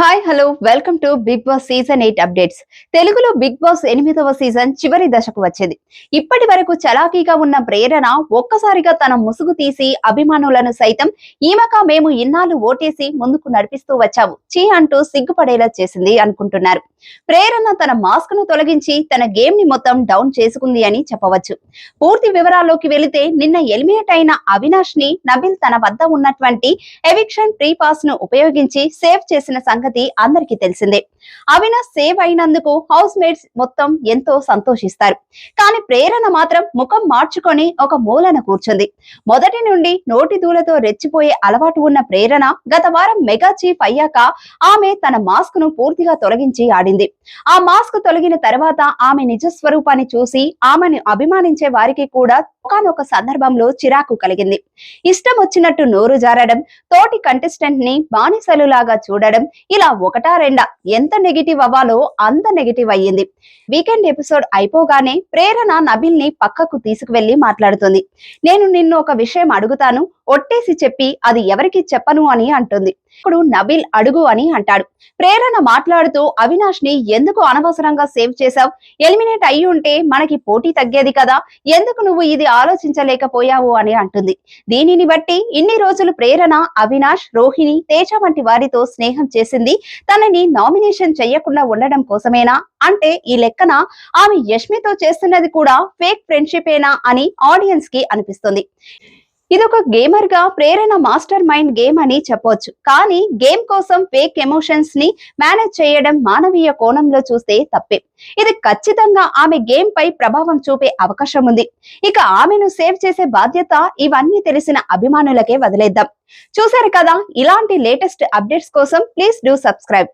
Hi hello welcome to Bigg Boss season eight updates తెలుగులో Bigg Boss ఎనిమిదవ season చివరి దశకు వచ్చింది. ఇప్పటి వరకు చలాకీగా ఉన్న ప్రేరణ ఒక్కసారిగా తన ముసుగు తీసి అభిమానులను సైతం ఈమెక మేము ఇన్నాళ్ళు ఓటేసి ముందుకు నడిపిస్తూ వచ్చాము. చీ అంటూ సిగ్గుపడేలా చేసింది అనుకుంటున్నారు. ప్రేరణ తన మాస్క్ను తొలగించి తన గేమ్ని మొత్తం డౌన్ చేసుకుంది అని చెప్పవచ్చు. పూర్తి వివరాల్లోకి వెళితే నిన్న ఎలిమినేట్ అయిన అవినాష్ని నబిల్ తన వద్ద ఉన్నటువంటి ఎవిక్షన్ ప్రీ పాస్ను ఉపయోగించి సేవ్ చేసిన సంగతి సంగతి అందరికీ తెలిసిందే. అవినాష్ సేవ్ అయినందుకు హౌస్ మేట్స్ మొత్తం ఎంతో సంతోషిస్తారు. కానీ ప్రేరణ మాత్రం ముఖం మార్చుకొని ఒక మూలన కూర్చుంది. మొదటి నుండి నోటి దూలతో రెచ్చిపోయే అలవాటు ఉన్న ప్రేరణ గత వారం మెగా చీఫ్ అయ్యాక ఆమె తన మాస్క్ను పూర్తిగా తొలగించి ఆడింది. ఆ మాస్క్ తొలగిన తర్వాత ఆమె నిజస్వరూపాన్ని చూసి ఆమెను అభిమానించే వారికి కూడా ఒకనొక సందర్భంలో చిరాకు కలిగింది. ఇష్టం వచ్చినట్టు నోరు జారడం తోటి కంటెస్టెంట్ని బానిసలులాగా చూడడం ఇలా ఒకటా రెండా? ఎంత నెగిటివ్ అవ్వాలో అంత నెగిటివ్ అయ్యింది. వీకెండ్ ఎపిసోడ్ అయిపోగానే ప్రేరణ నబిల్ని పక్కకు తీసుకువెళ్ళి మాట్లాడుతుంది. నేను నిన్ను ఒక విషయం అడుగుతాను. ఒట్టేసి చెప్పి అది ఎవరికి చెప్పను అని అంటుంది. ఇప్పుడు నబిల్ అడుగు అని అంటాడు. ప్రేరణ మాట్లాడుతూ అవినాష్ని ఎందుకు అనవసరంగా సేవ్ చేశావు? ఎలిమినేట్ అయ్యి ఉంటే మనకి పోటీ తగ్గేది కదా. ఎందుకు నువ్వు ఇది ఆలోచించలేకపోయావు? అని అంటుంది. దీనిని బట్టి ఇన్ని రోజులు ప్రేరణ అవినాష్ రోహిణి తేజ వంటి వారితో స్నేహం చేసింది. తనని నామినేషన్ చెయ్యకుండా ఉండడం కోసమేనా? అంటే ఈ లెక్కన ఆమె యష్మితో చేస్తున్నది కూడా ఫేక్ ఫ్రెండ్షిప్ ఏనా అని ఆడియన్స్కి అనిపిస్తుంది. ఇదొక గేమర్గా ప్రేరణ మాస్టర్ మైండ్ గేమ్ అని చెప్పొచ్చు. కానీ గేమ్ కోసం ఫేక్ ఎమోషన్స్ని మేనేజ్ చేయడం మానవీయ కోణంలో చూస్తే తప్పే. ఇది ఖచ్చితంగా ఆమె గేమ్ పై ప్రభావం చూపే అవకాశం ఉంది. ఇక ఆమెను సేవ్ చేసే బాధ్యత ఇవన్నీ తెలిసిన అభిమానులకే వదిలేద్దాం. చూసారు కదా ఇలాంటి లేటెస్ట్ అప్డేట్స్ కోసం ప్లీజ్ డూ సబ్స్క్రైబ్